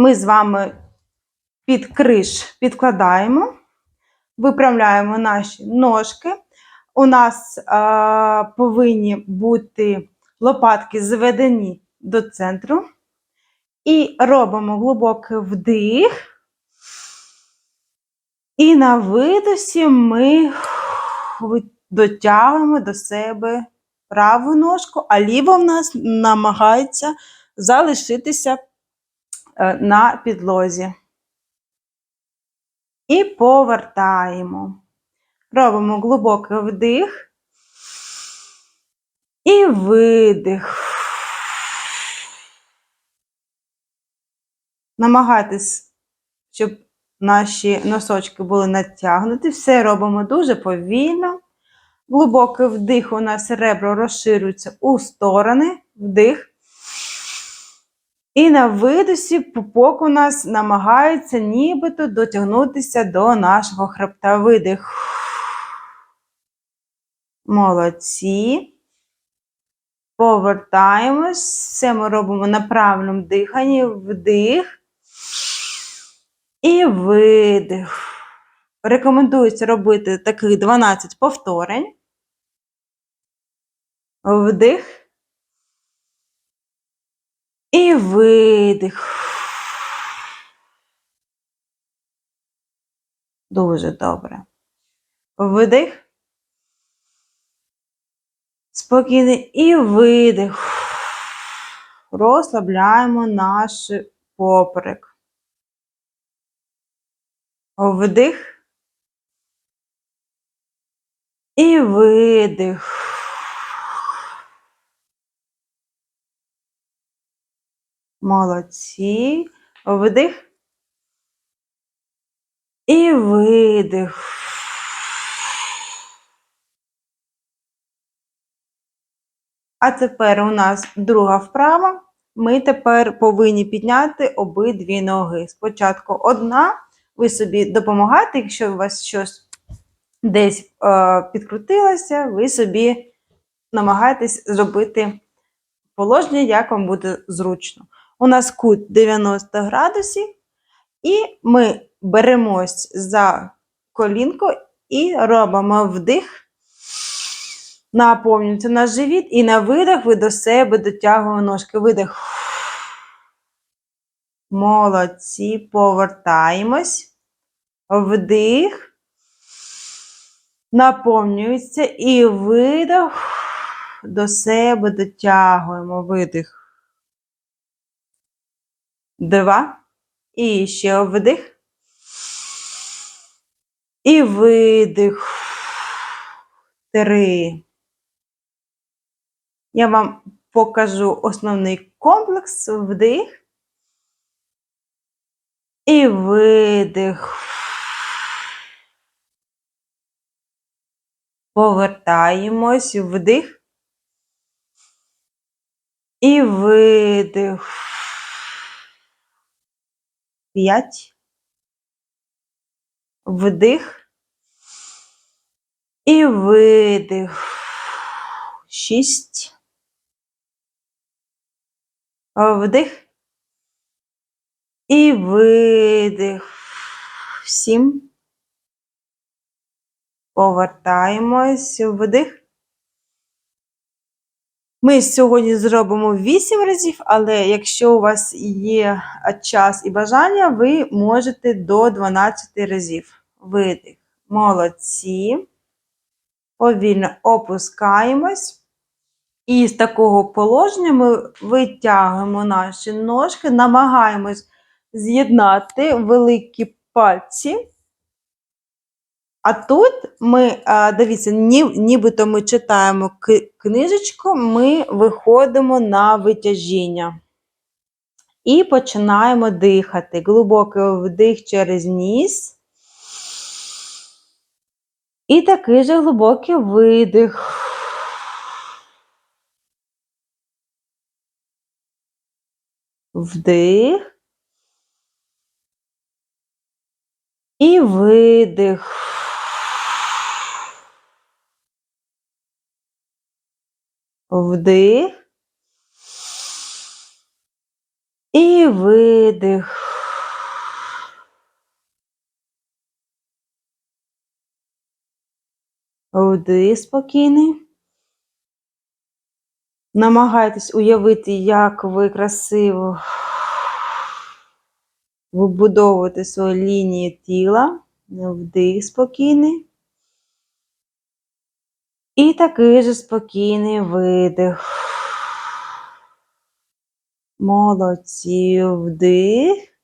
Ми з вами під криш підкладаємо, виправляємо наші ножки. У нас а, повинні бути лопатки зведені до центру. І робимо глибокий вдих. І на видосі ми дотягуємо до себе праву ножку, а ліва в нас намагається залишитися е, на підлозі. І повертаємо. Робимо глибокий вдих і видих. Намагайтесь, щоб наші носочки були натягнуті. Все робимо дуже повільно. Глибокий вдих, у нас ребра розширюються у сторони. Вдих. І на видосі пупок у нас намагається нібито дотягнутися до нашого хребта. Видих. Молодці. Повертаємось. Все ми робимо на правильному диханні. Вдих. І видих. Рекомендується робити таких 12 повторень. Вдих. І видих. Дуже добре. Вдих. Спокійний і видих. Розслабляємо наш поперек. Вдих. І видих. Молодці. Вдих. І видих. А тепер у нас друга вправа. Ми тепер повинні підняти обидві ноги. Спочатку одна, ви собі допомагаєте, якщо у вас щось десь е, підкрутилося, ви собі намагаєтесь зробити положення, як вам буде зручно. У нас кут 90 градусів, і ми беремось за колінко і робимо вдих. Наповнюється наш живіт, і на видих ви до себе дотягуємо ножки. Видих. Молодці. Повертаємось. Вдих. Наповнюється і видих. До себе дотягуємо. Видих. Два. І ще вдих. І видих. Три. Я вам покажу основний комплекс вдих і видих. Повертаємось вдих і видих. П'ять. Вдих і видих. Шість. Вдих. І видих. Сім. Повертаємось. Вдих. Ми сьогодні зробимо 8 разів, але якщо у вас є час і бажання, ви можете до 12 разів. Видих. Молодці. Повільно опускаємось. І з такого положення ми витягуємо наші ножки, намагаємось з'єднати великі пальці. А тут ми, дивіться, ні, нібито ми читаємо книжечку, ми виходимо на витяжіння. І починаємо дихати. Глибокий вдих через ніс. І такий же глибокий видих. Вдих. І видих. вдих. І видих. Вдих спокійний. Намагайтесь уявити, як ви красиво вибудовуєте свої лінії тіла. Вдих спокійний. І такий же спокійний видих. Молодці вдих.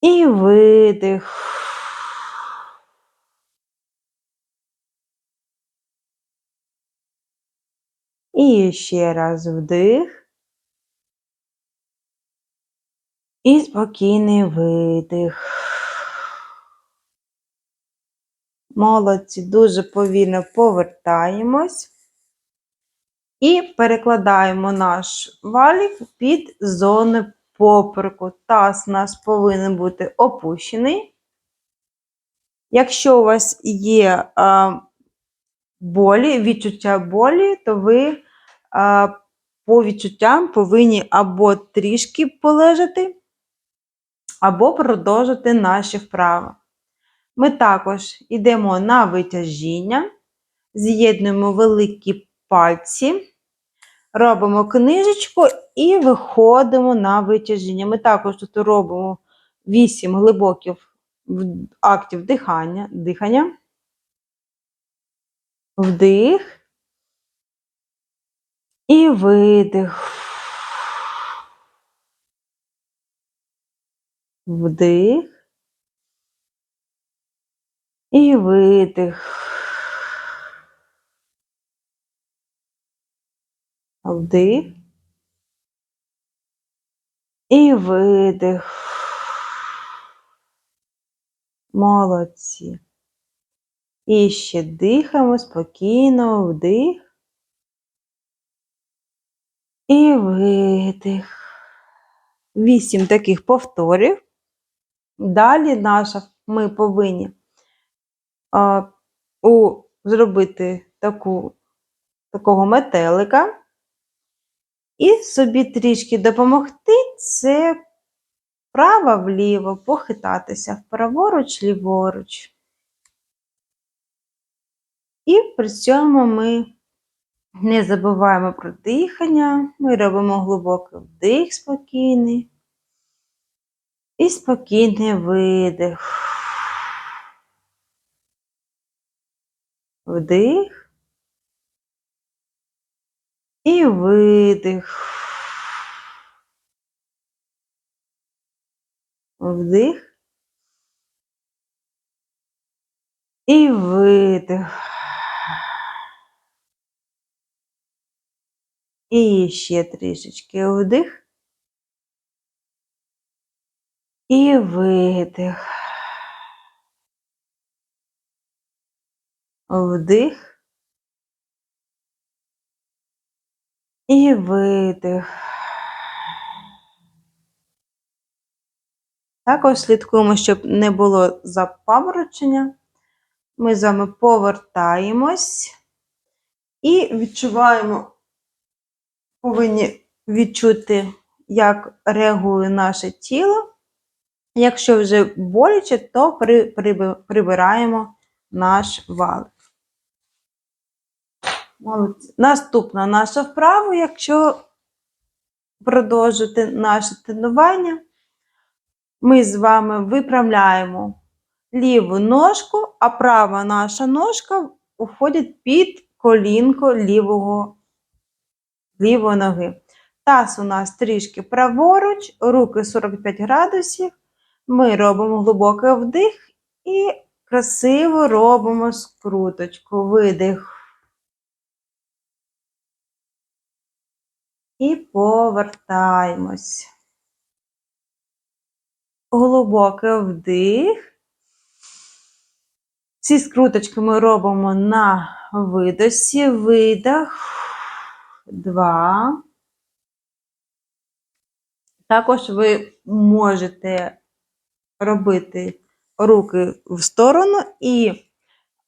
І видих. І ще раз вдих. І спокійний видих. Молодці, дуже повільно повертаємось і перекладаємо наш валік під зони попереку. Таз у нас повинен бути опущений. Якщо у вас є а, болі, відчуття болі, то ви а, по відчуттям повинні або трішки полежати, або продовжити наші вправи. Ми також йдемо на витяжіння, з'єднуємо великі пальці, робимо книжечку і виходимо на витяжіння. Ми також тут робимо 8 глибоких актів дихання. дихання. Вдих і видих. Вдих. І видих. Вдих. І видих. Молодці. І ще дихаємо спокійно, вдих. І видих. Вісім таких повторів. Далі наша ми повинні а, у, зробити таку, такого метелика і собі трішки допомогти це вправо-вліво, похитатися вправоруч, ліворуч. І при цьому ми не забуваємо про дихання, ми робимо глибокий вдих спокійний і спокійний видих. Вдих і видих. Вдих і видих. І ще трішечки вдих. І видих. Вдих. І видих. Також слідкуємо, щоб не було запаморочення. Ми з вами повертаємось і відчуваємо, повинні відчути, як реагує наше тіло. Якщо вже боляче, то при, при, прибираємо наш валик. Молодці. Наступна наша вправа, якщо продовжити наше тренування, ми з вами виправляємо ліву ножку, а права наша ножка уходить під колінко лівого, лівої ноги. Таз у нас трішки праворуч, руки 45 градусів. Ми робимо глибокий вдих і красиво робимо скруточку, видих. І повертаємось. Глибокий вдих. Ці скруточки ми робимо на видосі, видох, два. Також ви можете робити руки в сторону, і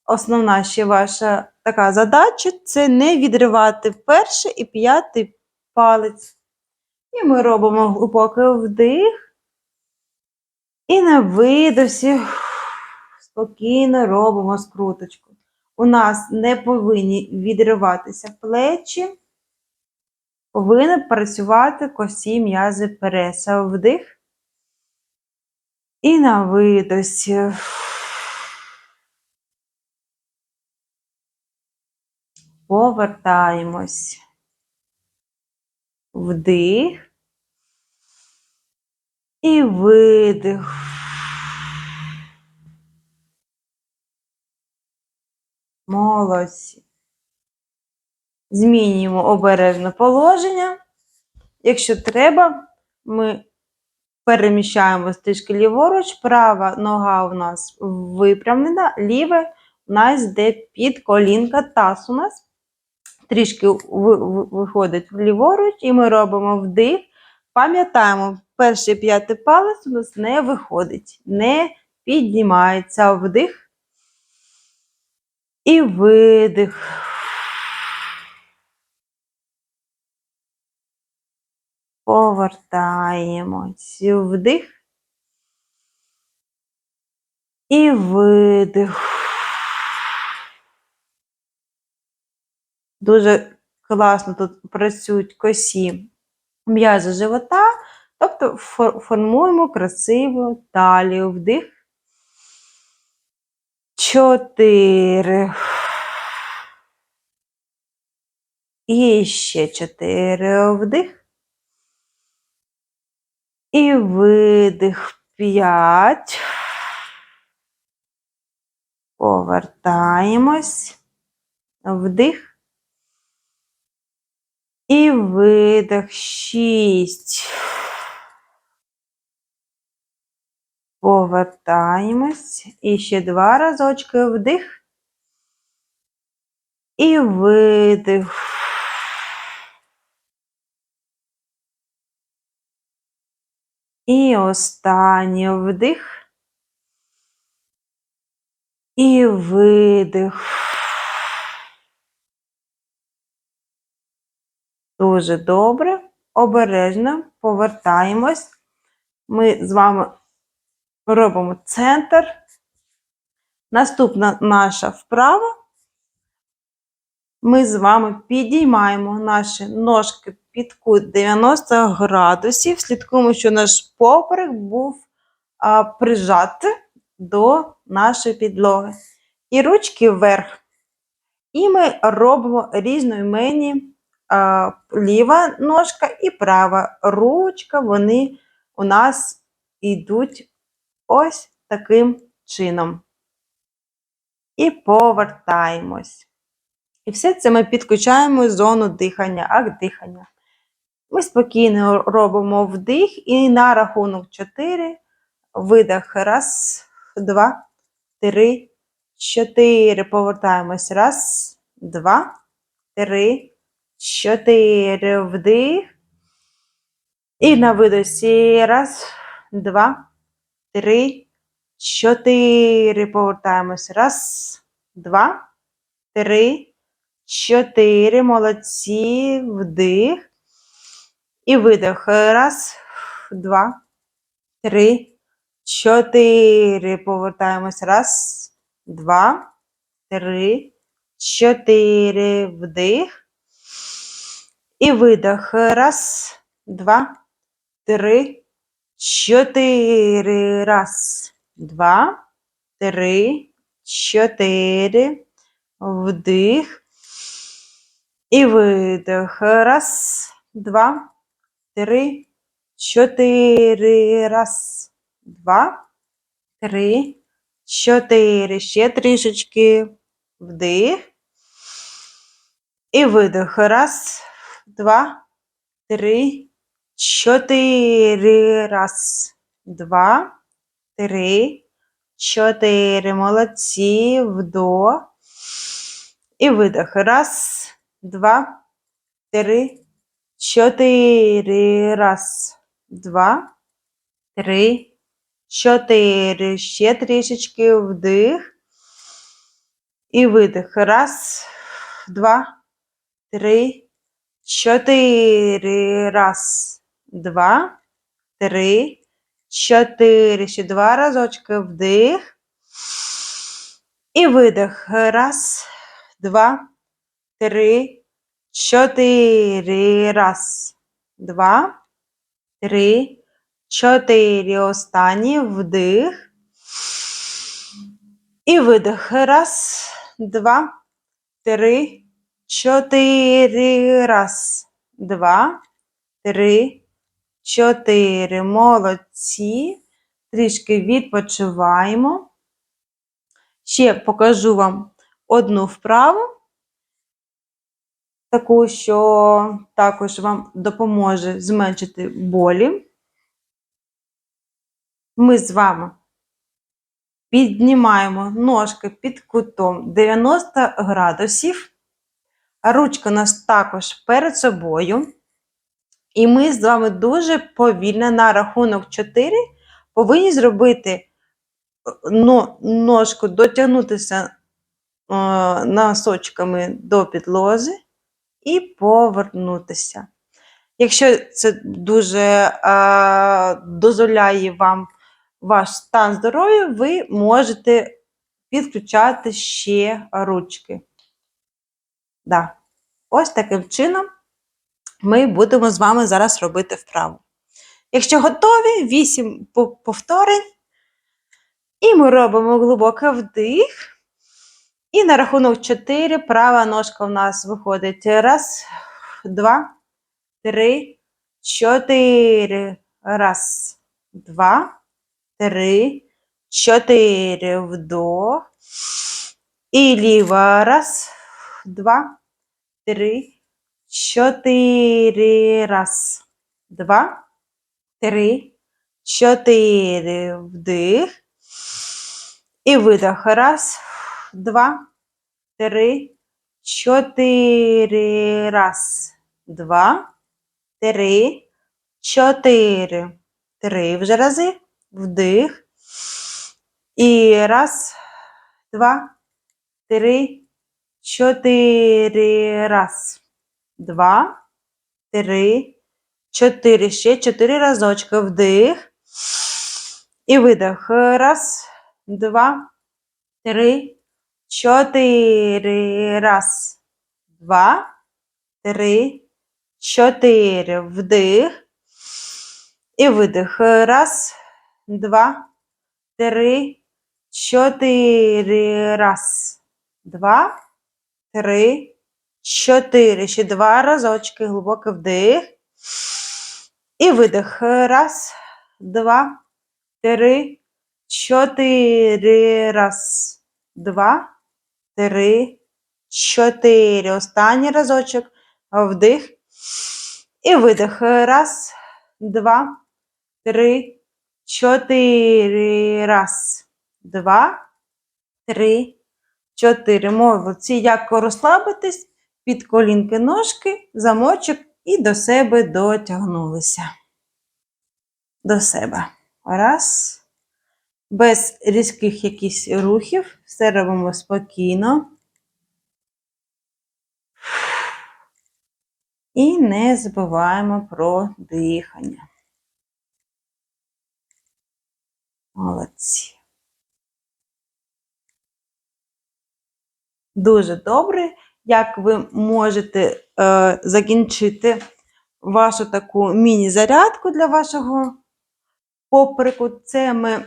основна ще ваша така задача це не відривати перший і п'ятий палець. І ми робимо глибокий вдих. І на видосі спокійно робимо скруточку. У нас не повинні відриватися плечі, повинні працювати косі м'язи преса. Вдих і на видосі. Повертаємось. Вдих. І видих. Молодці. Змінюємо обережне положення. Якщо треба, ми переміщаємо трішки ліворуч, права нога у нас випрямлена, ліве у нас йде під колінка, таз у нас трішки виходить ліворуч, і ми робимо вдих. Пам'ятаємо, перший п'ятий палець у нас не виходить, не піднімається вдих і видих. Повертаємось. Вдих. І видих. Дуже класно тут працюють косі м'язи живота, тобто формуємо красиву талію. Вдих. Чотири. І ще чотири вдих. І видих п'ять. Повертаємось. Вдих. І видих шість. Повертаємось. І ще два разочки вдих. І видих. І останній вдих. І видих. Дуже добре. Обережно повертаємось. Ми з вами робимо центр. Наступна наша вправа. Ми з вами підіймаємо наші ножки під кут 90 градусів. Слідкуємо, що наш поперек був а, прижатий до нашої підлоги. І ручки вверх. І ми робимо різноіменні а, ліва ножка і права ручка, вони у нас йдуть ось таким чином. І повертаємось. І все це ми підключаємо зону дихання, акт дихання. Ми спокійно робимо вдих і на рахунок 4. Видих. Раз, два, три, чотири. Повертаємось. Раз, два, три, чотири. Вдих. І на видосі. Раз, два, три, чотири. Повертаємось. Раз, два, три, чотири. Молодці. Вдих. І видих. Раз, два, три, чотири. Повертаємось. Раз, два, три, чотири. Вдих. І видих. Раз, два, три, чотири. Раз, два, три, чотири. Вдих. І видих. Раз, два, три, чотири. Раз, два, три, чотири. Ще трішечки. Вдих. І видих. Раз, два, три, чотири. Раз, два, три, чотири. Молодці. Вдох. І видих. Раз, два, три, чотири. Раз, два, три, чотири. Ще трішечки вдих. І видих. Раз, два, три, чотири. Раз, два, три, чотири. Ще два разочки вдих. І видих. Раз, два, три, чотири. Раз, два, три, чотири. Останній вдих. І видих. Раз, два, три, чотири. Раз, два, три, чотири. Молодці. Трішки відпочиваємо. Ще покажу вам одну вправу, таку, що також вам допоможе зменшити болі. Ми з вами піднімаємо ножки під кутом 90 градусів. Ручка у нас також перед собою. І ми з вами дуже повільно на рахунок 4 повинні зробити ножку дотягнутися е, носочками до підлози і повернутися. Якщо це дуже е, дозволяє вам ваш стан здоров'я, ви можете підключати ще ручки. Да. Ось таким чином ми будемо з вами зараз робити вправу. Якщо готові, 8 повторень. І ми робимо глибокий вдих. І на рахунок 4 права ножка у нас виходить. Раз, два, три, чотири. Раз, два, три, чотири. Вдох. І ліва. Раз, два, три, чотири. Раз, два, три, чотири. Вдих. І видох. Раз, два, три, чотири. Раз, два, три, чотири. Три вже рази. Вдих. І раз, два, три, чотири. Раз, два, три, чотири. Ще чотири разочки. Вдих. І видох. Раз, два, три, чотири. Раз, два, три, чотири. Вдих. І видих. Раз, два, три, чотири. Раз, два, три, чотири. Ще два разочки. Глибокий вдих. І видих. Раз, два, три, чотири. Раз, два, три, чотири. Останній разочок. Вдих. І видих. Раз, два, три, чотири. Раз, два, три, чотири. Молодці. Як розслабитись, під колінки ножки, замочок і до себе дотягнулися. До себе. Раз. Без різких якихось рухів. Все робимо спокійно. І не забуваємо про дихання. Молодці. Дуже добре, як ви можете е, закінчити вашу таку міні-зарядку для вашого поприку. Це ми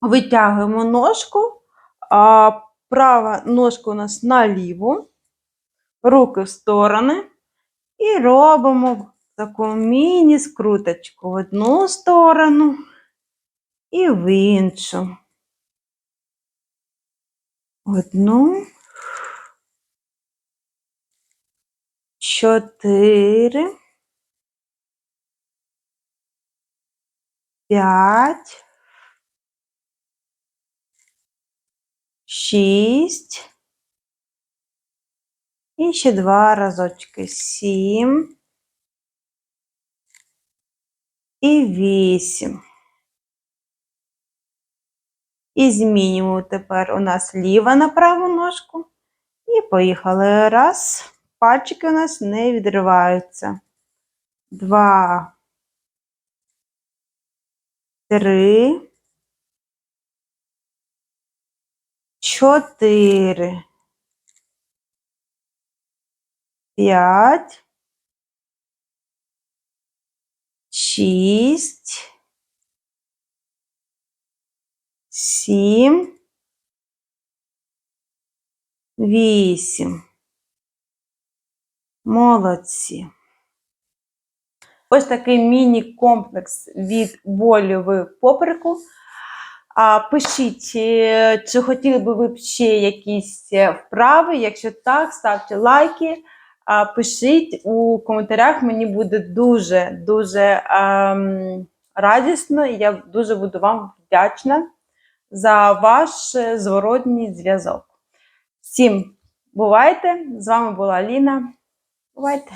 витягуємо ножку, а права ножка у нас наліву, руки в сторони. І робимо таку міні-скруточку в одну сторону і в іншу. Одну, чотири, п'ять, шість. І ще два разочки. Сім. І вісім. І змінюємо тепер у нас ліва на праву ножку. І поїхали. Раз. Пальчики у нас не відриваються. Два. Три. чотири, п'ять, шість, сім, вісім. Молодці. Ось такий міні-комплекс від болю в попереку. А, пишіть, е, чи хотіли би ви ще якісь е, вправи. Якщо так, ставте лайки. А, пишіть у коментарях. Мені буде дуже дуже ем, радісно, і я дуже буду вам вдячна за ваш е, зворотній зв'язок. Всім бувайте! З вами була Ліна. Бувайте!